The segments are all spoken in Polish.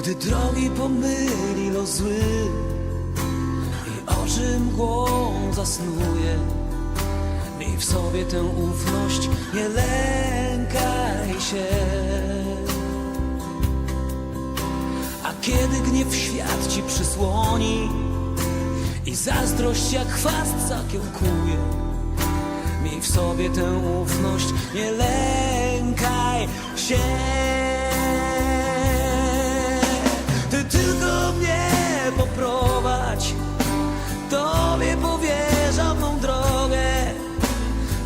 Gdy drogi pomyli los zły I oczy mgłą zasnuje Miej w sobie tę ufność, nie lękaj się A kiedy gniew świat ci przysłoni I zazdrość jak chwast zakiełkuje Miej w sobie tę ufność, nie lękaj się.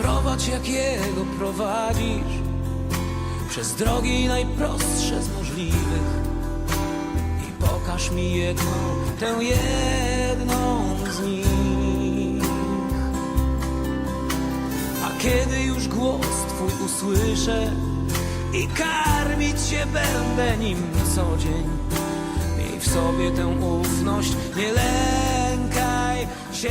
Poprowadź jak Jego prowadzisz. Przez drogi najprostsze z możliwych. I pokaż mi jedną, tę jedną z nich. A kiedy już głos Twój usłyszę I karmić się będę nim co dzień Miej w sobie tę ufność, nie lękaj się